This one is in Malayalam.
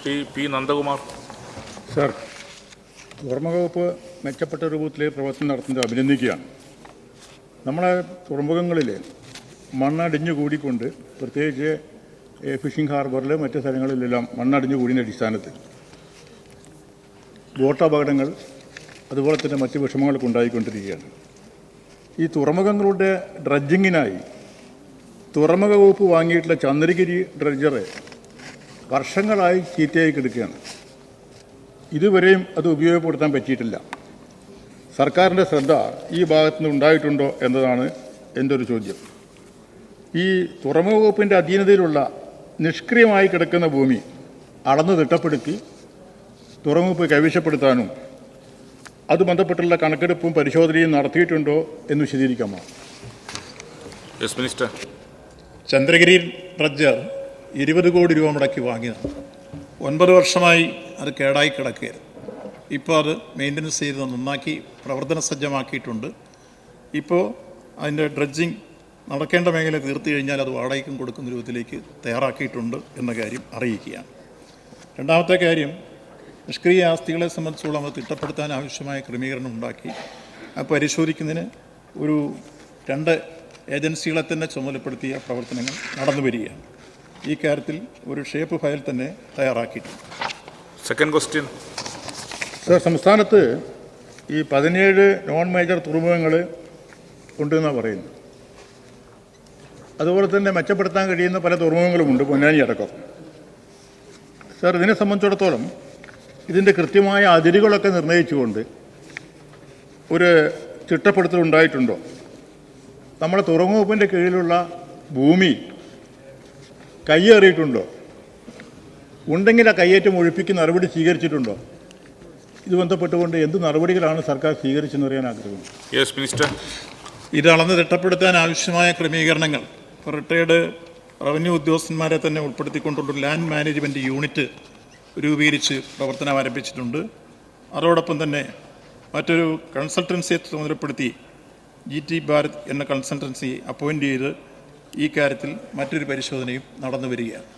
ശ്രീ പി നന്ദകുമാർ. സർ തുറമുഖ വകുപ്പ് മെച്ചപ്പെട്ട രൂപത്തിലെ പ്രവർത്തനം നടത്തുന്നത് അഭിനന്ദിക്കുകയാണ്. നമ്മളെ തുറമുഖങ്ങളിൽ മണ്ണടിഞ്ഞു കൂടിക്കൊണ്ട് പ്രത്യേകിച്ച് ഫിഷിംഗ് ഹാർബറിൽ മറ്റ് സ്ഥലങ്ങളിലെല്ലാം മണ്ണടിഞ്ഞു കൂടിയ അടിസ്ഥാനത്തിൽ ബോട്ട് അപകടങ്ങൾ അതുപോലെ തന്നെ മറ്റ് വിഷമങ്ങളൊക്കെ ഉണ്ടായിക്കൊണ്ടിരിക്കുകയാണ്. ഈ തുറമുഖങ്ങളുടെ ഡ്രഡ്ജിങ്ങിനായി തുറമുഖ വകുപ്പ് വാങ്ങിയിട്ടുള്ള ചന്ദ്രഗിരി ഡ്രഡ്ജറ് വർഷങ്ങളായി ചീത്തയായി കിടക്കുകയാണ്. ഇതുവരെയും അത് ഉപയോഗപ്പെടുത്താൻ പറ്റിയിട്ടില്ല. സർക്കാരിന്റെ ശ്രദ്ധ ഈ ഭാഗത്ത് നിന്ന് ഉണ്ടായിട്ടുണ്ടോ എന്നതാണ് എന്റെ ഒരു ചോദ്യം. ഈ തുറമുഖ വകുപ്പിന്റെ അധീനതയിലുള്ള നിഷ്ക്രിയമായി കിടക്കുന്ന ഭൂമി അളന്ന് തിട്ടപ്പെടുത്തി തുറമുഖപ്പ് കൈവശപ്പെടുത്താനും അത് ബന്ധപ്പെട്ടുള്ള കണക്കെടുപ്പും പരിശോധനയും നടത്തിയിട്ടുണ്ടോ എന്ന് വിശദീകരിക്കാമോ? മിനിസ്റ്റർ ചന്ദ്രഗിരി ഡ്രഡ്ജർ ഇരുപത് കോടി രൂപ മുടക്കി വാങ്ങിയതാണ്. ഒൻപത് വർഷമായി അത് കേടായി കിടക്കുകയായിരുന്നു. ഇപ്പോൾ അത് മെയിന്റനൻസ് ചെയ്ത് നന്നാക്കി പ്രവർത്തന സജ്ജമാക്കിയിട്ടുണ്ട്. ഇപ്പോൾ അതിന്റെ ഡ്രഡ്ജിങ് നടക്കേണ്ട മേഖല തീർത്തു കഴിഞ്ഞാൽ അത് വാടകയ്ക്കും കൊടുക്കുന്ന രൂപത്തിലേക്ക് തയ്യാറാക്കിയിട്ടുണ്ട് എന്ന കാര്യം അറിയിക്കുകയാണ്. രണ്ടാമത്തെ കാര്യം നിഷ്ക്രിയ ആസ്തികളെ സംബന്ധിച്ചോളം അത് തിട്ടപ്പെടുത്താൻ ആവശ്യമായ ക്രമീകരണം ഉണ്ടാക്കി. അത് പരിശോധിക്കുന്നതിന് ഒരു രണ്ട് ഏജൻസികളെ തന്നെ ചുമതലപ്പെടുത്തിയ പ്രവർത്തനങ്ങൾ നടന്നു വരികയാണ്. ഈ കാര്യത്തിൽ ഒരു ഷേപ്പ് ഫയൽ തന്നെ തയ്യാറാക്കിയിട്ടുണ്ട്. സെക്കൻഡ് ക്വസ്റ്റ്യൻ സർ സംസ്ഥാനത്ത് ഈ പതിനേഴ് നോൺ മേജർ തുറമുഖങ്ങൾ ഉണ്ടെന്നാണ് പറയുന്നത്. അതുപോലെ തന്നെ മെച്ചപ്പെടുത്താൻ കഴിയുന്ന പല തുറമുഖങ്ങളുമുണ്ട് പൊന്നാനി അടക്കം. സർ ഇതിനെ സംബന്ധിച്ചിടത്തോളം ഇതിന്റെ കൃത്യമായ അതിരുകളൊക്കെ നിർണയിച്ചുകൊണ്ട് ഒരു ചിട്ടപ്പെടുത്തൽ ഉണ്ടായിട്ടുണ്ടോ? നമ്മുടെ തുറമുഖപ്പിന്റെ കീഴിലുള്ള ഭൂമി കയ്യേറിയിട്ടുണ്ടോ? ഉണ്ടെങ്കിൽ ആ കയ്യേറ്റം ഒഴിപ്പിക്കുന്ന നടപടി സ്വീകരിച്ചിട്ടുണ്ടോ? ഇത് ബന്ധപ്പെട്ടുകൊണ്ട് എന്ത് നടപടികളാണ് സർക്കാർ സ്വീകരിച്ചെന്ന് അറിയാൻ ആഗ്രഹം? യെസ് മിനിസ്റ്റർ ഇത് അളന്ന് തിട്ടപ്പെടുത്താൻ ആവശ്യമായ ക്രമീകരണങ്ങൾ. റിട്ടയേർഡ് റിട്ടയർഡ് റവന്യൂ ഉദ്യോഗസ്ഥന്മാരെ തന്നെ ഉൾപ്പെടുത്തിക്കൊണ്ടുള്ള ലാൻഡ് മാനേജ്മെന്റ് യൂണിറ്റ് രൂപീകരിച്ച് പ്രവർത്തനം ആരംഭിച്ചിട്ടുണ്ട്. അതോടൊപ്പം തന്നെ മറ്റൊരു കൺസൾട്ടൻസിയെ ചുമതലപ്പെടുത്തി ജി ടി ഭാരത് എന്ന കൺസൾട്ടൻസി അപ്പോയിന്റ് ചെയ്ത് ഈ കാര്യത്തിൽ മറ്റൊരു പരിശോധനയും നടന്നു വരികയാണ്.